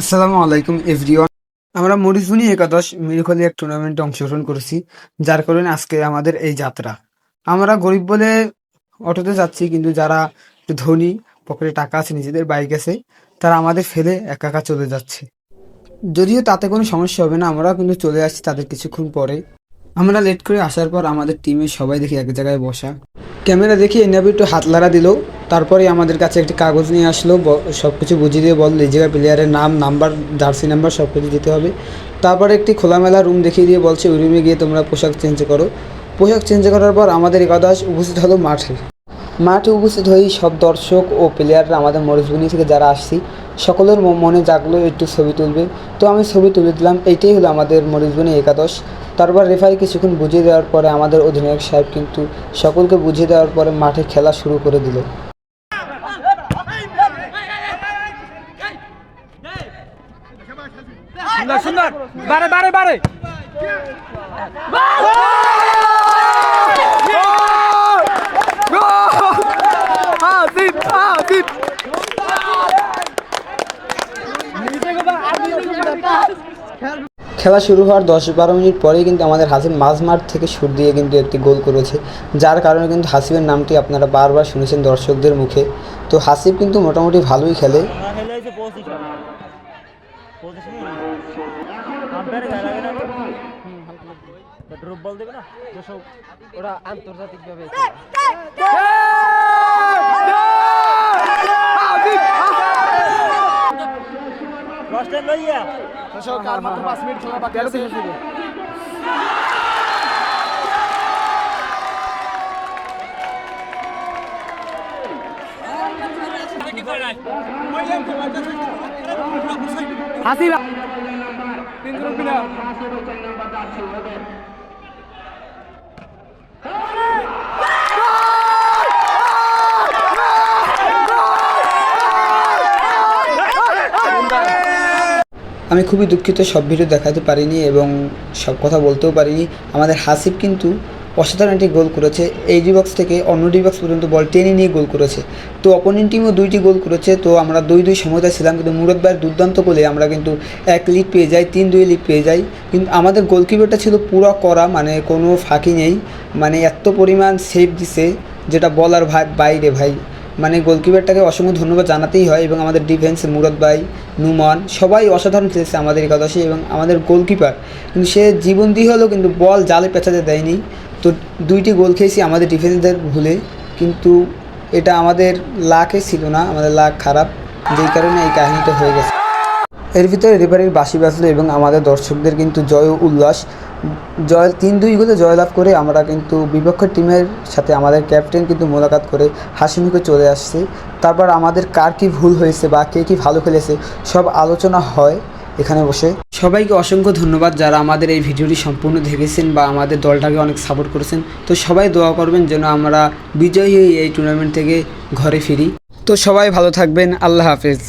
আসসালামু আলাইকুম, এভরিওয়ান। আমরা মরিজুনি একাদশ মিরখলি এক টুর্নামেন্টে অংশগ্রহণ করেছি, যার কারণে আজকে আমাদের এই যাত্রা। আমরা গরিব বলে অটোতে যাচ্ছি, কিন্তু যারা একটু ধনী, পকেটে টাকা আছে, নিজেদের বাইক আছে, তারা আমাদের ফেলে একা একা চলে যাচ্ছে। যদিও তাতে কোনো সমস্যা হবে না আমরা কিন্তু চলে আসছি তাদের কিছুক্ষণ পরে। আমরা লেট করে আসার পর আমাদের টিমের সবাই দেখি এক জায়গায় বসা। ক্যামেরা দেখে এনাবি একটু হাত লাড়া দিল। তারপরে আমাদের কাছে একটি কাগজ নিয়ে আসলো সব কিছু বুঝিয়ে দিয়ে বলল, এই জায়গায় প্লেয়ারের নাম নাম্বার জার্সি নাম্বার সব কিছু দিতে হবে। তারপরে একটি খোলামেলা রুম দেখিয়ে দিয়ে বলছে, ওই রুমে গিয়ে তোমরা পোশাক চেঞ্জ করো। পোশাক চেঞ্জ করার পর আমাদের একাদশ উপস্থিত হলো মাঠে। মাঠে উপস্থিত হয়েই সব দর্শক ও প্লেয়াররা আমাদের মরিচগুনি থেকে যারা আসছি, সকলের মনে জাগলো, একটু ছবি তুলবে। তো আমি ছবি তুলে দিলাম, এইটাই হলো আমাদের মরিচগুনি একাদশ। তারপর রেফারি কিছুক্ষণ বুঝিয়ে দেওয়ার পরে আমাদের অধিনায়ক সাহেব কিন্তু সকলকে বুঝিয়ে দেওয়ার পরে মাঠে খেলা শুরু করে দিল। সুন্দর সুন্দর। বারে বারে বারে। আসিফ আসিফ খেলা শুরু হওয়ার দশ বারো মিনিট পরেই কিন্তু আমাদের হাসিব মাঝ মাঠ থেকে সুর দিয়ে কিন্তু একটি গোল করেছে যার কারণে কিন্তু হাসিবের নামটি আপনারা বারবার শুনেছেন দর্শকদের মুখে। তো হাসিব কিন্তু মোটামুটি ভালোই খেলে খেলে হয়েছে পজিশন পজিশন আম্পায়ারে গায়ে লাগে না ড্রপ বল দেবে না যেসব ওরা আন্তর্জাতিক ভাবে লাস্ট টাইম লইয়া। কার মাত্র পাঁচ মিনিট খেলা বাকি আছে। হাসিব। আমি খুবই দুঃখিত সব ভিডিও দেখাতে পারিনি এবং সব কথা বলতেও পারিনি। আমাদের হাসিব কিন্তু অসাধারণ একটি গোল করেছে। এই ডিবক্স থেকে অন্য ডিবক্স পর্যন্ত বল টেনে নিয়ে গোল করেছে। তো অপোনেন্ট টিমও দুইটি গোল করেছে। তো আমরা দুই দুই সমতা ছিলাম, কিন্তু মুরদ ভাইয়ের দুর্দান্ত গোলে আমরা কিন্তু এক লিড পেয়ে যাই তিন দুই লিড পেয়ে যাই। কিন্তু আমাদের গোলকিপারটা ছিল পুরো করা মানে কোনো ফাঁকি নেই। মানে এত পরিমাণ সেভ দিছে, যেটা বলার ভাই বাইরে ভাই। মানে গোলকিপারটাকে অসংখ্য ধন্যবাদ জানাতেই হয়, এবং আমাদের ডিফেন্স মুরাদ ভাই, নুমান, সবাই অসাধারণ খেলেছে আমাদের একাদশে এবং আমাদের গোলকিপার কিন্তু সে জীবন দিয়ে হলেও কিন্তু বল জালে পেঁচাতে দেয়নি। তো দুইটি গোল খেয়েছি আমাদের ডিফেন্সদের ভুলে, কিন্তু এটা আমাদের লাখে ছিল না, আমাদের লাখ খারাপ। যেই কারণে এই কাহিনীটা হয়ে গেছে। এর ভিতরে রেফারির বাসি বাজলো এবং আমাদের দর্শকদের কিন্তু জয় উল্লাস। জয় তিন দুই গোলে জয়লাভ করে আমরা কিন্তু বিপক্ষ টিমের সাথে আমাদের ক্যাপ্টেন কিন্তু মোলাকাত করে হাসি মুখে চলে আসছে। তারপর আমাদের কার কী ভুল হয়েছে বা কে কী ভালো খেলেছে, সব আলোচনা হয়। এখানে বসে। সবাইকে অসংখ্য ধন্যবাদ যারা আমাদের এই ভিডিওটি সম্পূর্ণ দেখেছেন বা আমাদের দলটাকে অনেক সাপোর্ট করেছেন। তো সবাই দোয়া করবেন যেন আমরা বিজয়ী এই টুর্নামেন্ট থেকে ঘরে ফিরি। তো সবাই ভালো থাকবেন। আল্লাহ হাফেজ।